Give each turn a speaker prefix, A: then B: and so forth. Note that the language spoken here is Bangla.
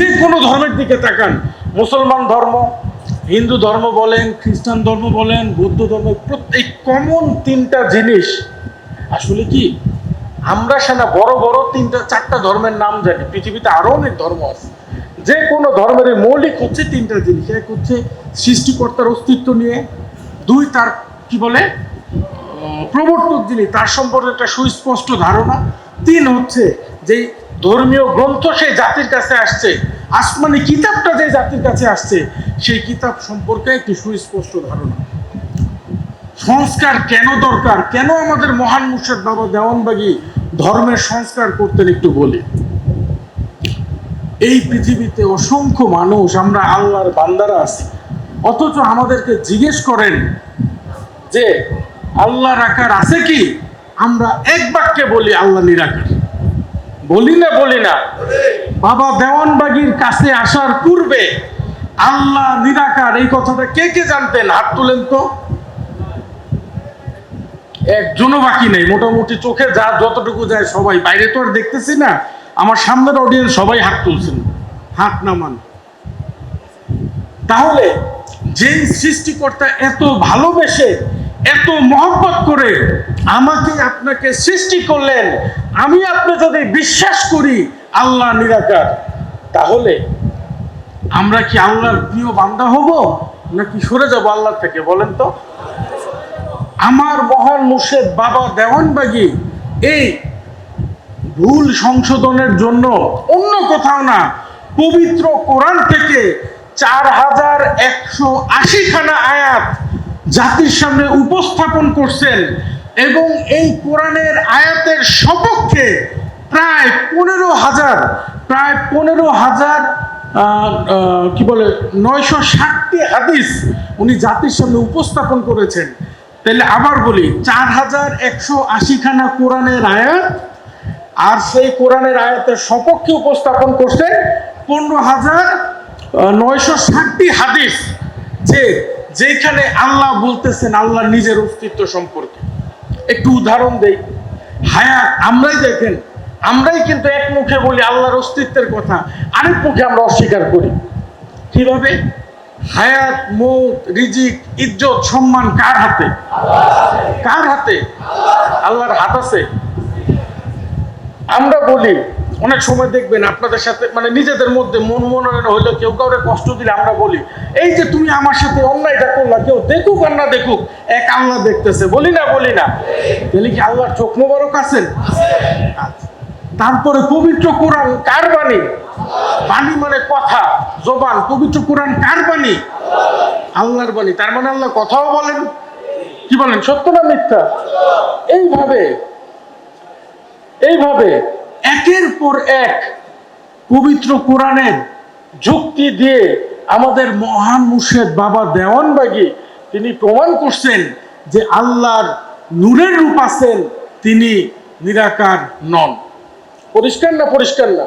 A: যে কোনো ধর্মের দিকে তাকান। মুসলমান ধর্ম, হিন্দু ধর্ম বলেন, খ্রিস্টান ধর্ম বলেন, বৌদ্ধ ধর্ম, প্রত্যেক কমন তিনটা জিনিস। আসলে কি? আমরা সেনা বড় বড় তিনটা, চারটা ধর্মের নাম জানি। পৃথিবীতে আরও অনেক ধর্ম আছে। যে কোনো ধর্মের মৌলিক হচ্ছে তিনটা জিনিস। এক হচ্ছে সৃষ্টিকর্তার অস্তিত্ব নিয়ে, দুই তার, কি বলে? প্রবর্তক যিনি, তার সম্পর্কে একটা সুস্পষ্ট ধারণা। তিন হচ্ছে যে ধর্মীয় গ্রন্থ সেই জাতির কাছে আসছে। আসমানি কিতাবটা যে জাতির কাছে আসছে, সেই কিতাব সম্পর্কে একটি সুস্পষ্ট ধারণা। সংস্কার কেন দরকার? কেন আমাদের মহান মুর্শিদ বাবা দেওয়ানবাগি ধর্মের সংস্কার করতেন একটু বলি। এই পৃথিবীতে অসংখ্য মানুষ, আমরা আল্লাহর বান্দারা আছি। অথচ আমাদেরকে জিজ্ঞেস করেন যে আল্লাহ রাখার আছে কি? আমরা এক বাক্যে বলি আল্লাহ নিরাকার। বলি না বলি না। বাবা দেওয়ানবাগির কাছে আসার পূর্বে আল্লাহ নিরাকার এই কথাটা কে কে জানতেন? হাত তুলেন তো। একজনও বাকি নেই, মোটামুটি চোখে যা যতটুকু যায় সবাই। বাইরে তো আর দেখতেছি না, আমার সামনের অডিয়েন্স সবাই হাত তুলছেন, হাত নামান। তাহলে যেই সৃষ্টিকর্তা এত ভালোবেসে, এত মহব্বত করে আমাকে আপনাকে সৃষ্টি করলেন, আমি আপনি যদি বিশ্বাস করি আল্লাহ নিরাকার। তাহলে আমরা কি আল্লাহর প্রিয় বান্দা হব নাকি সরে যাব আল্লাহ থেকে, বলেন তো? আমার মহান মুর্শেদ বাবা দেওয়ানবাগি এই ভুল সংশোধনের জন্য অন্য কোথাও না, পবিত্র কোরআন থেকে চার হাজার একশো আশি খানা আয়াত জাতির সামনে উপস্থাপন করছেন এবং এই কোরআনের আয়াতের সপক্ষে প্রায় পনেরো হাজার, প্রায় পনেরো হাজার কি বলে, নয়শো ষাটটি হাদিস উনি জাতির সামনে উপস্থাপন করেছেন। তাহলে আবার বলি, চার হাজার একশো আশিখানা কোরআনের আয়াত, আর সেই কোরআনের আয়াতের সপক্ষে উপস্থাপন করছে পনেরো হাজার নয়শো ষাটটি হাদিস, যে যেখানে আল্লাহ বলতেছেন আল্লাহ নিজের অস্তিত্ব সম্পর্কে। একটু উদাহরণ দেই। হায়াত, আমরাই দেখেন আমরাই কিন্তু এক মুখে বলি আল্লাহর অস্তিত্বের কথা, আরেক মুখে আমরা অস্বীকার করি। কীভাবে? হায়াত, মৌত, রিজিক, ইজ্জত, সম্মান কার হাতে? কার হাতে? আল্লাহর হাত আছে। আমরা বলি, অনেক সময় দেখবেন আপনাদের সাথে মানে নিজেদের মধ্যে মন মনোনয়ন হইল কেউ কাউরে কষ্ট দিলে আমরা বলি, এই যে তুমি আমার সাথে অন্যায়টা করলা, কেউ দেখুক আর না দেখুক, এক আল্লাহ দেখতেছে। বলি না বলি না। তাহলে কি আল্লাহর চোখ মোবারক আছেন আচ্ছা। তারপরে পবিত্র কোরআন কার বাণী? বাণী মানে কথা, জবান। পবিত্র কোরআন কার বাণী? আল্লাহর বাণী। তার মানে আল্লাহ কথাও বলেন। কি বলেন, সত্য না মিথ্যা? এইভাবে এইভাবে একের পর এক পবিত্র কোরআনের যুক্তি দিয়ে আমাদের মহান মুর্শেদ বাবা দেওয়ানবাগি, তিনি প্রমাণ করছেন যে আল্লাহর নূরের রূপ আছেন, তিনি নিরাকার নন। পরিষ্কার না পরিষ্কার না?